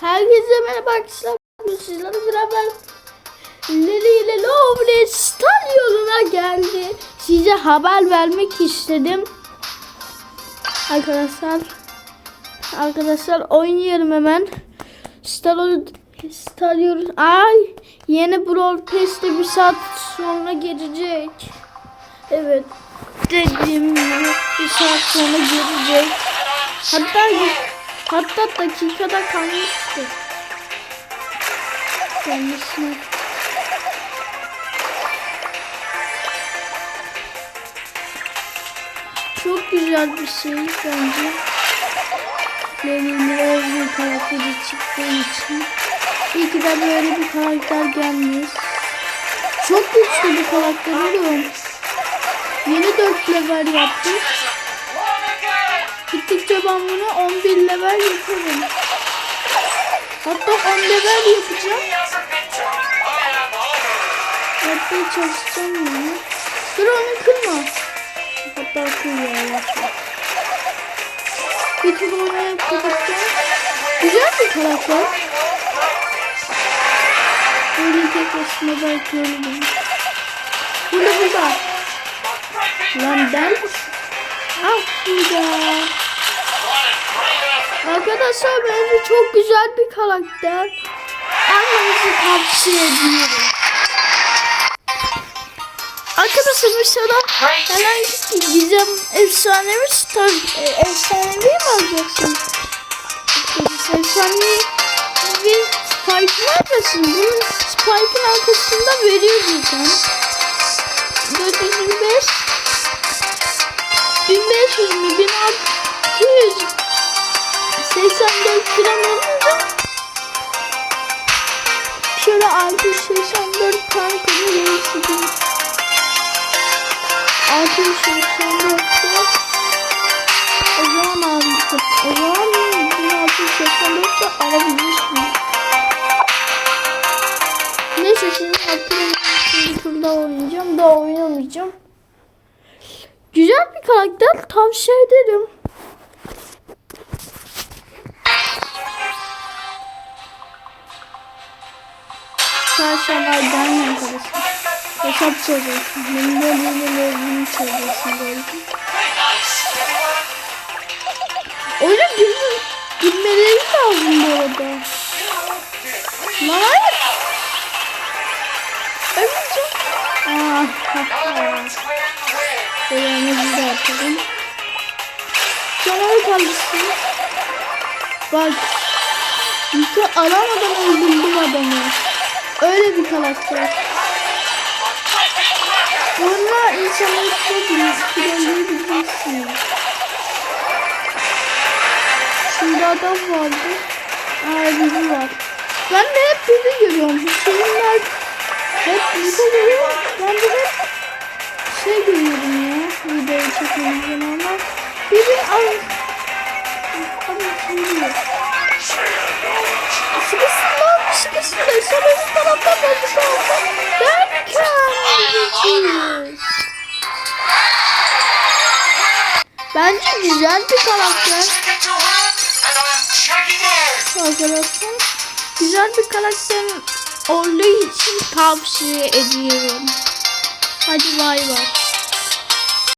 Herkese merhaba arkadaşlar. Bugün Sizlerle beraber Lili ile Lovely Star yoluna geldi. Size haber vermek istedim. Arkadaşlar Arkadaşlar oynayalım hemen. Star, Star Ay yeni Brawl Pass'te bir saat sonra gelecek. Evet. Dediğim gibi bir saat sonra gelecek. Hatta hatta dakikada kalmıştı. Gelmesine. Çok güzel bir şey bence. Benim Rose karakteri çıktığı için. İyi ki de böyle bir karakter gelmiş. Çok güçlü bir karakter oğlum. Yeni 4 level yaptık. Gittikçe ben bunu 11 level yaparım. Hatta 10 level yapacağım. Yapmaya çalışacağım ya. Dur onu kırma. Hatta kır ya. Bir tur oraya kapatacağım. Güzel bir karakter. Böyle tek başına bakıyorum. Burada burada. Lan ben Ah burada. Arkadaşlar bence çok güzel bir karakter. Almanızı tavsiye ediyorum. Arkadaşlar mesela herhangi bir gizem efsanevi star e, efsanevi mi alacaksın? Efsanevi bir spike neredesin? Bunun spike'ın arkasında veriyor zaten. 1500 mü 1600 84 gram olunca şöyle 684 tane konu değiştirdim 684 o zaman almıştım o zaman 1684 de alabilirsin. Neyse şimdi hatırlayın şimdi turda oynayacağım. Daha oynamayacağım Güzel bir karakter tavsiye ederim. Çarşamlardan arkadaşlar. Hesap çevresi. Benim de böyle evinin çevresindeydim. Öyle gülme, gülmeleri lazım bu arada. Lan hayır. Ölmeyeceğim. Ah, Beğenmezi de yapalım. Canavar kaldırsın. Bak. Yükü aramadan öldürdüm adamı. Öyle bir karakter. Sonra insanları çok bilirsin. Şimdi adam vardı. Aa biri var. Ben de hep biri görüyorum. Videoyu çektiğim zamanlar. Biri al. Ama şimdi yok. Sıkısın lan sıkısın da sonra bir taraftan oldu. Derken gideceğiz. Bence güzel bir karakter. Arkadaşlar güzel bir karakter olduğu için tavsiye ediyorum. Hadi bay bay.